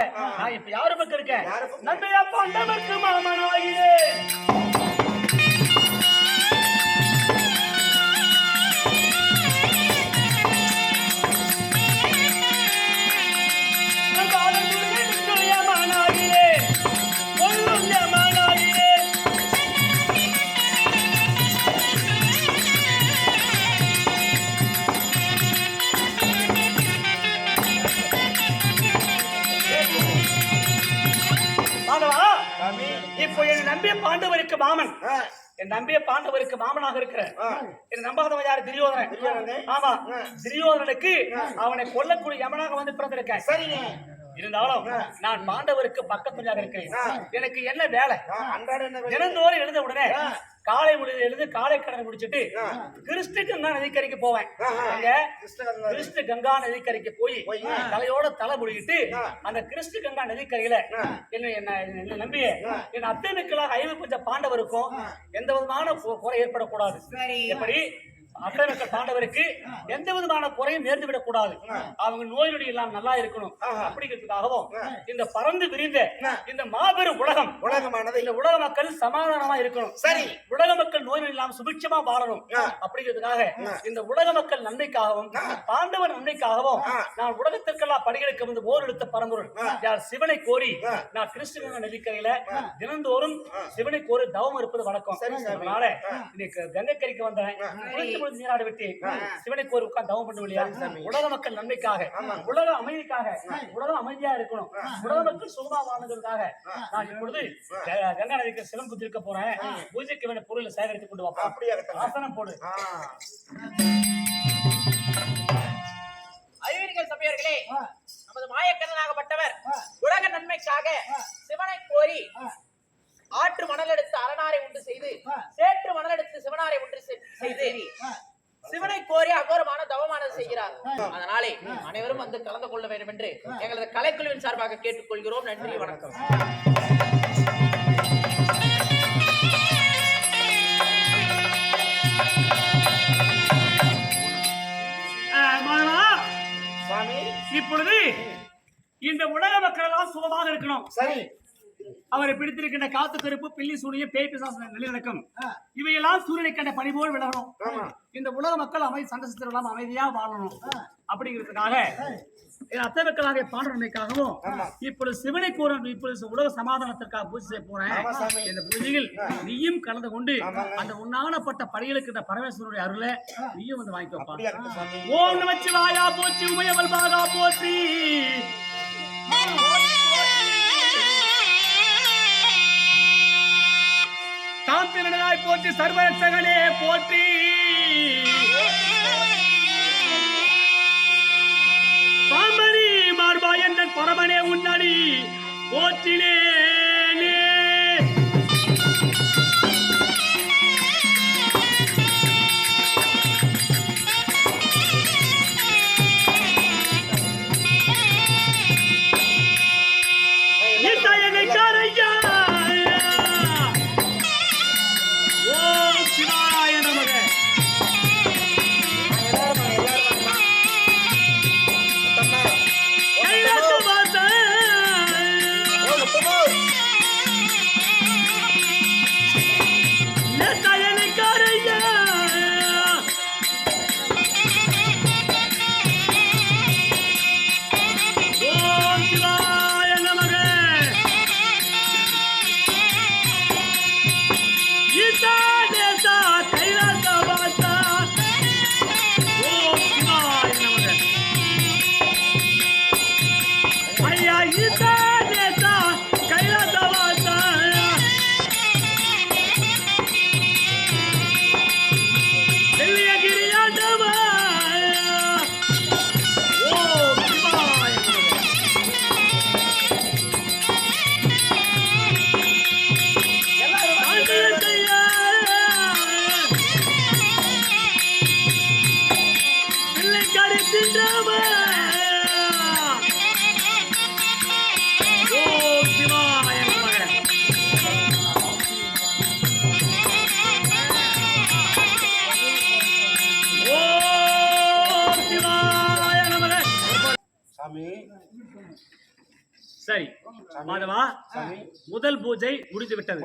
நான் இப்ப யாரு பக்கம் இருக்கேன்? நம்ம அப்பா அண்டவருக்கு மாமனாகிறேன் இப்போ என் நம்பிய பாண்டவருக்கு மாமன். என் நம்பிய பாண்டவருக்கு மாமனாக இருக்கிற ஆ. என் நம்பாதவன் யாரு? துரியோதனன். ஆமா. துரியோதனனுக்கு அவனை கொல்லக்கூடிய யமனாக வந்து பிறந்திருக்கேன் சரிங்க. இருந்தாலும் நான் பாண்டவருக்கு பக்கத்துலையாக இருக்கிறேன். எனக்கு என்ன வேலை? தினந்தோறும் எழுந்த உடனே. காலை முடிவு எழுந்து காலை கடன் முடிச்சிட்டு. கிறிஸ்து கங்கா நதிக்கரைக்கு போவேன். கிறிஸ்து கங்கா நதிக்கரைக்கு போய். தலையோட தலை முடிக்கிட்டு. அந்த கிறிஸ்து கங்கா நதிக்கரையில. என்ன என்ன என்ன நம்பி. என் அத்தனுக்களாக ஐந்து பஞ்ச பாண்டவருக்கும் எந்த விதமான குறை ஏற்படக்கூடாது எப்படி அத்தனுக்கள் பாண்டவருக்கு எந்த விதமான குறையும் நேர்ந்து விடக்கூடாது அவங்க நோய் நொடி எல்லாம் நல்லா இருக்கணும். அப்படிங்கிறதுக்காகவும். இந்த பறந்து விரிந்த. இந்த மாபெரும் உலகம் உலகமானது இந்த உலக மக்கள் சமாதானமா இருக்கணும் சரி. உலக மக்கள் நோய் நொடி இல்லாம சுபிட்சமா வாழணும். அப்படிங்கிறதுக்காக. இந்த உலக மக்கள் நன்மைக்காகவும் பாண்டவர் நன்மைக்காகவும். நான் உலகத்திற்கெல்லாம் படைகளுக்கு வந்து ஓர் எடுத்த பரம்பொருள் யார் சிவனை கோரி. நான் கிறிஸ்துவ நதிக்கரையில தினந்தோறும் சிவனை கோரி தவம் இருப்பது வழக்கம். அதனால. இன்னைக்கு கங்கைக்கரைக்கு வந்தேன் முடிந்து நீராட விட்டு சிவனை கோரி உட்கார்ந்து தவம் பண்ண இல்லையா? உலக மக்கள் நன்மைக்காக உலக அமைதிக்காக உலகம் அமைதியா இருக்கணும். உலக மக்கள் சுகமா வாழ்ந்ததற்காக நான் இப்பொழுது கங்கா நதிக்கு சிவன் குத்திருக்க போறேன். பூஜைக்கு வேண்டிய பொருளை சேகரித்து கொண்டு வாப்பா. அப்படியாகட்டும். ஆசனம் போடு. அறிவீர்கள் சபையர்களே நமது மாயக்கண்ணனாகப்பட்டவர் உலக நன்மைக்காக சிவனை கோரி செய்து சிவனை கோரி அகோரமான தவமானது செய்கிறார். அதனாலே அனைவரும் வந்து கலந்து கொள்ள வேண்டும் என்று எங்களது கலைக்குழுவின் சார்பாக கேட்டுக்கொள்கிறோம். நன்றி வணக்கம். இப்பொழுது இந்த உலக மக்கள் எல்லாம் சுகமாக இருக்கணும். சரி. அவரை பிடித்திருக்கின்ற காத்து கருப்பு பில்லி சூனிய பேய் பிசாசு நல்லிணக்கம் இவையெல்லாம் சூரியனை கண்ட பனி போல் விலகணும் இந்த உலக மக்கள் அமைதி சண்டை சித்திரம் அமைதியா வாழணும். அப்படிங்கிறதுக்காக அத்தை மக்களாகிய பாண்டவர்களுக்காகவும் இப்பொழுது சிவனை கோரம் இப்பொழுது உலக சமாதானத்திற்காக பூஜை செய்ய போறேன். இந்த பூஜையில் நீயும் கலந்து கொண்டு. அந்த உண்ணானப்பட்ட இந்த பரமேஸ்வரனுடைய அருளை நீயும் வந்து வாங்கிக்கோப்பா ஓம் நமச்சிவாயா போற்றி உமையவள் பாகா போற்றி. போற்றி சர்வரட்சகனே போற்றி. பாம்பரி மார்பா என்ற பரமனே உன்னடி போற்றினேனே. சாமி. சரி மாதவா முதல் பூஜை முடிந்து விட்டது